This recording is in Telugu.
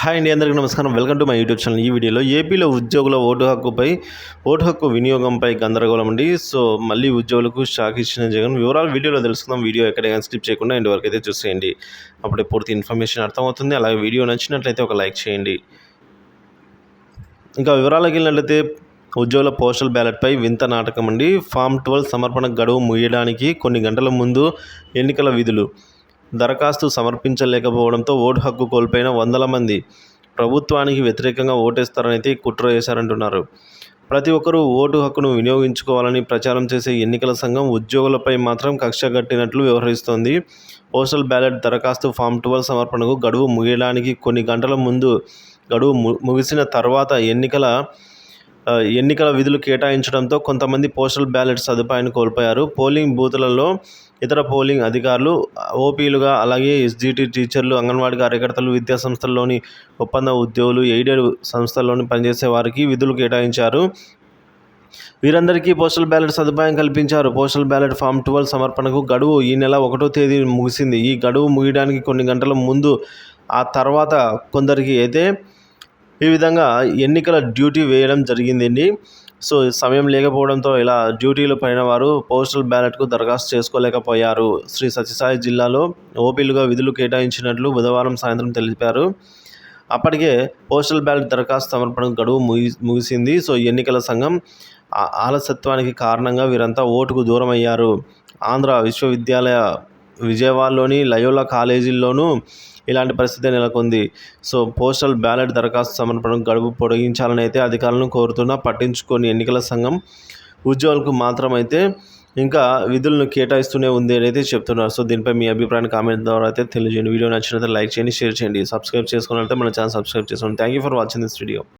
హాయ్ అండి అందరికీ నమస్కారం. Welcome to my YouTube channel. ఈ వీడియోలో ఏపీలో ఉద్యోగుల ఓటు హక్కుపై ఓటు హక్కు వినియోగంపై గందరగోళం అండి సో మళ్ళీ ఉద్యోగులకు షాక్ ఇచ్చిన జగన్. వివరాలు వీడియోలో తెలుసుకుందాం. వీడియో ఎక్కడైనా స్కిప్ చేయకుండా ఇంటి వరకు అయితే చూసేయండి. అప్పుడే పూర్తి ఇన్ఫర్మేషన్ అర్థమవుతుంది. అలాగే వీడియో నచ్చినట్లయితే ఒక లైక్ చేయండి. ఇంకా వివరాలకు వెళ్ళినట్లయితే ఉద్యోగుల పోస్టల్ బ్యాలెట్పై వింత నాటకం అండి ఫామ్ ట్వెల్వ్ సమర్పణ గడువు ముగియడానికి కొన్ని గంటల ముందు ఎన్నికల విధులు. దరఖాస్తు సమర్పించలేకపోవడంతో ఓటు హక్కు కోల్పోయిన వందల మంది ప్రభుత్వానికి వ్యతిరేకంగా ఓటేస్తారని అయితే కుట్ర చేశారంటున్నారు. ప్రతి ఒక్కరూ ఓటు హక్కును వినియోగించుకోవాలని ప్రచారం చేసే ఎన్నికల సంఘం ఉద్యోగులపై మాత్రం కక్ష కట్టినట్లు వ్యవహరిస్తోంది. పోస్టల్ బ్యాలెట్ దరఖాస్తు ఫామ్ ట్వెల్వ్ సమర్పణకు గడువు ముగియడానికి కొన్ని గంటల ముందు గడువు ముగిసిన తర్వాత ఎన్నికల ఎన్నికల విధులు కేటాయించడంతో కొంతమంది పోస్టల్ బ్యాలెట్ సదుపాయాన్ని కోల్పోయారు. పోలింగ్ బూత్లలో ఇతర పోలింగ్ అధికారులు ఓపీలుగా అలాగే ఎస్జిటి టీచర్లు అంగన్వాడీ కార్యకర్తలు విద్యా సంస్థల్లోని ఒప్పంద ఉద్యోగులు ఎయిడెడ్ సంస్థల్లోని పనిచేసే వారికి విధులు కేటాయించారు. వీరందరికీ పోస్టల్ బ్యాలెట్ సదుపాయం కల్పించారు. పోస్టల్ బ్యాలెట్ ఫామ్ ట్వెల్వ్ సమర్పణకు గడువు ఈ నెల ఒకటో తేదీ ముగిసింది. ఈ గడువు ముగియడానికి కొన్ని గంటల ముందు ఆ తర్వాత కొందరికి అయితే ఈ విధంగా ఎన్నికల డ్యూటీ వేయడం జరిగిందండి. సో సమయం లేకపోవడంతో ఇలా డ్యూటీలు పైన వారు పోస్టల్ బ్యాలెట్కు దరఖాస్తు చేసుకోలేకపోయారు. శ్రీ సత్యసాయి జిల్లాలో ఓపీలుగా విధులు కేటాయించినట్లు బుధవారం సాయంత్రం తెలిపారు. అప్పటికే పోస్టల్ బ్యాలెట్ దరఖాస్తు సమర్పణ గడువు ముగి ముగిసింది. సో ఎన్నికల సంఘం ఆలస్యత్వానికి కారణంగా వీరంతా ఓటుకు దూరం అయ్యారు ఆంధ్ర విశ్వవిద్యాలయ విజయవాడలోని లయోలా కాలేజీల్లోనూ ఇలాంటి పరిస్థితి నెలకొంది. సో పోస్టల్ బ్యాలెట్ దరఖాస్తు సమర్పణ గడువు పొడిగించాలని అయితే అధికారులను కోరుతున్నా పట్టించుకొని ఎన్నికల సంఘం ఉద్యోగులకు మాత్రమైతే ఇంకా విధులను కేటాయిస్తూనే ఉంది అని అయితే చెప్తున్నారు. సో దీనిపై మీ అభిప్రాయాన్ని కామెంట్ ద్వారా అయితే తెలియజేయండి. వీడియో నచ్చినట్లయితే లైక్ చేయండి షేర్ చేయండి. సబ్స్క్రైబ్ చేసుకున్నట్లయితే మన ఛానల్ సబ్స్క్రైబ్ చేసుకోండి. Thank you for watching this video